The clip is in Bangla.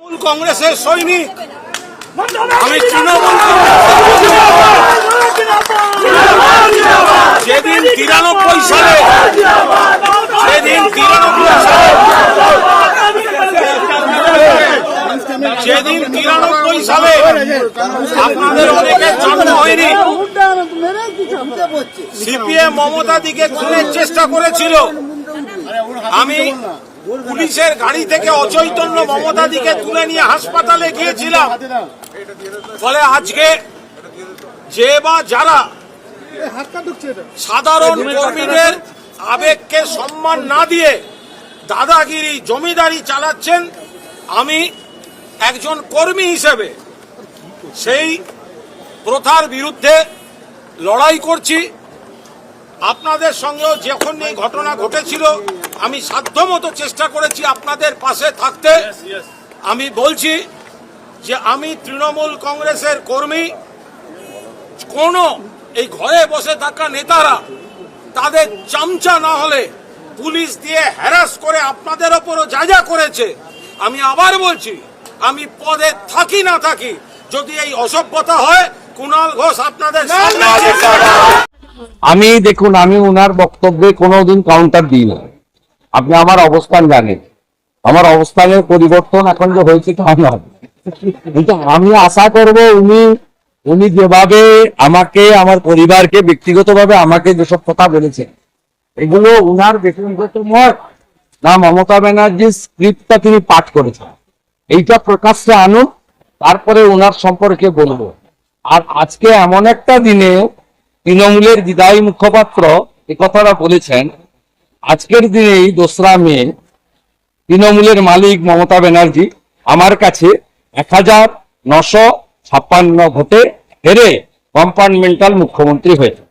তৃণমূল কংগ্রেসের সৈনিক। আমি তৃণমূল যেদিন তিরানব্বই সালে যেদিন তিরানব্বই সালে যেদিন তিরানব্বই সালে আপনাদের অনেকের জন্ম হয়নি সিপিএম মমতা দিকে খুনের চেষ্টা করেছিল। আমি পুলিশের গাড়ি থেকে অচৈতন্য মমতা দিকে তুলে নিয়ে হাসপাতালে গিয়েছিলাম। ফলে আজকে যে বা যারা সাধারণ কর্মীদের আবেগকে সম্মান না দিয়ে দাদাগিরি জমিদারি চালাচ্ছেন, আমি একজন কর্মী হিসেবে সেই প্রথার বিরুদ্ধে লড়াই করছি। আপনাদের সঙ্গেও যখন এই ঘটনা ঘটেছিল আমি সাধ্যমতো চেষ্টা করেছি আপনাদের পাশে থাকতে। আমি বলছি যে আমি তৃণমূল কংগ্রেসের কর্মী। কোন এই ঘরে বসে থাকা নেতারা তাদের চামচা না হলে পুলিশ দিয়ে হ্যারাস করে আপনাদের ওপরও যা যা করেছে আমি আবার বলছি আমি পদে থাকি না থাকি যদি এই অসভ্যতা হয় কুণাল ঘোষ আপনাদের আমি দেখুন আমি ওনার বক্তব্যে কোনোদিন কাউন্টার দিই না আপনি আমার অবস্থান জানেন। আমার অবস্থানের পরিবর্তন এখন যে হয়েছে তা নয়। কিন্তু আমি আশা করব উনি উনি যেভাবে আমাকে, আমার পরিবারকে ব্যক্তিগতভাবে আমাকে যেসব কথা বলেছেন, এগুলো উনার ব্যক্তিগত মত না মমতা ব্যানার্জির স্ক্রিপ্টটা তিনি পাঠ করেছেন। এইটা প্রকাশ্যে আনুন, তারপরে ওনার সম্পর্কে বলব। আর আজকে এমন একটা দিনে তৃণমূলের বিদায়ী মুখপাত্র এ কথাটা বলেছেন আজকের দিনে এই দোসরা মে, তৃণমূলের মালিক মমতা ব্যানার্জি আমার কাছে এক হাজার নশো ছাপ্পান্ন ভোটে হেরে কম্পার্টমেন্টাল মুখ্যমন্ত্রী হয়েছে